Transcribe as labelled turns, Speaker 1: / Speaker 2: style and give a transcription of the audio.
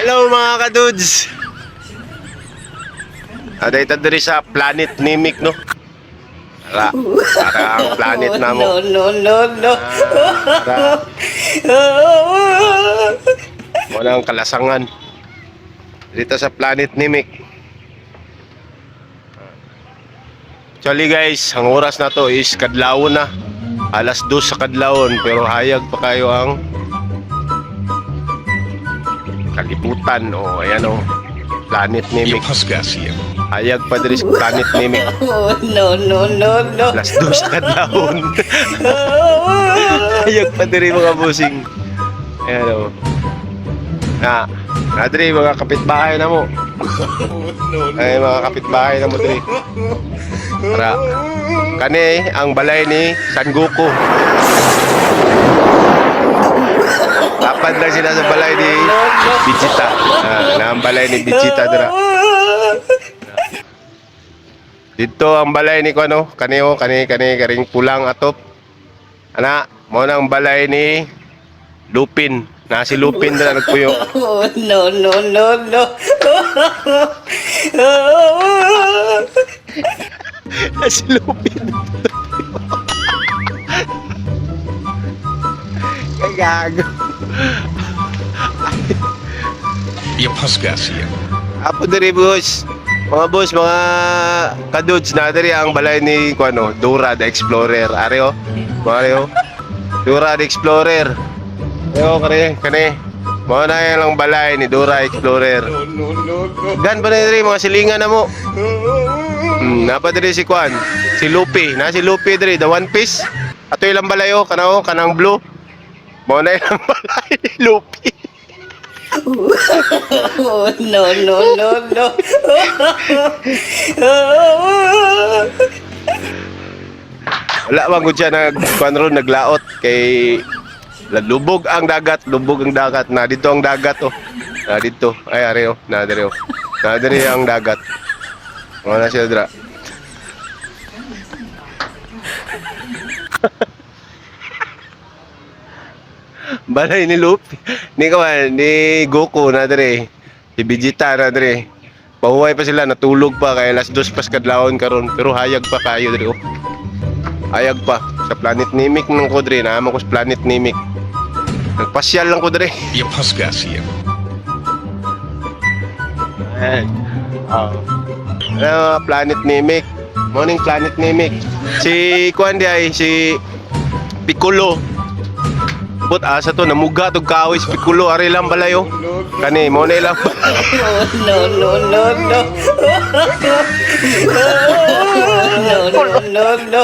Speaker 1: Hello mga kadudes! Ada ito diri sa planet Nimic no? Para, para ang planet na mo.
Speaker 2: No, no, no, no.
Speaker 1: Wala ang kalasangan. Dito sa planet Nimic. Actually guys, ang oras na to is kadlawon na. Alas 2 sa kadlawon pero hayag pa kayo ang kalibutan o ayan o planet Nimic.
Speaker 3: Pascasio.
Speaker 1: Hayag pa diri sa planet Nimic.
Speaker 2: Oh, no, no, no, no.
Speaker 1: Alas 2 sa kadlawon. Hayag pa diri mga busing. Ayan o. Na, na diri mga kapitbahay na mo. Ay mga kapitbahay na mo diri. Para kani ang balay ni San Goku. Tapad lang sila sa balay ni Vegeta. Ah, na ang balay ni Vegeta dira. Dito ang balay ni Kuano, kani o kani kani karing pulang atop. Ana, mo nang balay ni Lupin. Na si Lupin na nagpuyo.
Speaker 2: Oh, no, no, no, no.
Speaker 1: Na si Lupin. Kay gago.
Speaker 3: Your Pascasio.
Speaker 1: Apo diri boss. Mga boss, mga kadudes na diri ang balay ni Kuano, Dora the Explorer. Areo. Mga areo. Dora the Explorer. Yo, kare, kane. Mga na yan ang balay ni Dora Explorer. Gan ba na diri mga silingan na mo? Hmm, napa diri si Kwan, si Lupi. Na si Lupi diri, the One Piece. Ato ilang balayo, kanao, kanang blue. Mga na ilang balay ni Lupi.
Speaker 2: Oh, no, no, no, no.
Speaker 1: Wala man gud siya nag kuan ron naglaot kay lubog ang dagat, lubog ang dagat na dito ang dagat oh. Na dito. Ay are oh, na dire oh. Na dire ang dagat. Wala siya dira. Balay ni Luffy. Ni kawan, ni Goku na dire. Si Vegeta na dire. Pahuway pa sila, natulog pa kaya alas dos pas kadlawon karon pero hayag pa kayo dire oh. Ayag pa sa Planet Nimic ng ko dre, naama ko sa Planet Nimic. Nagpasyal lang ko dre.
Speaker 3: Your Pascasio.
Speaker 1: Ayan. Oh. Ano, Planet Nimic. Morning Planet Nimic. Si Kuan di ay si Piccolo. But asa to namuga tog kahoy si Piccolo ari lang balayo. Kani mo na lang.
Speaker 2: Oh, no, no, no, no. No, no, no, no.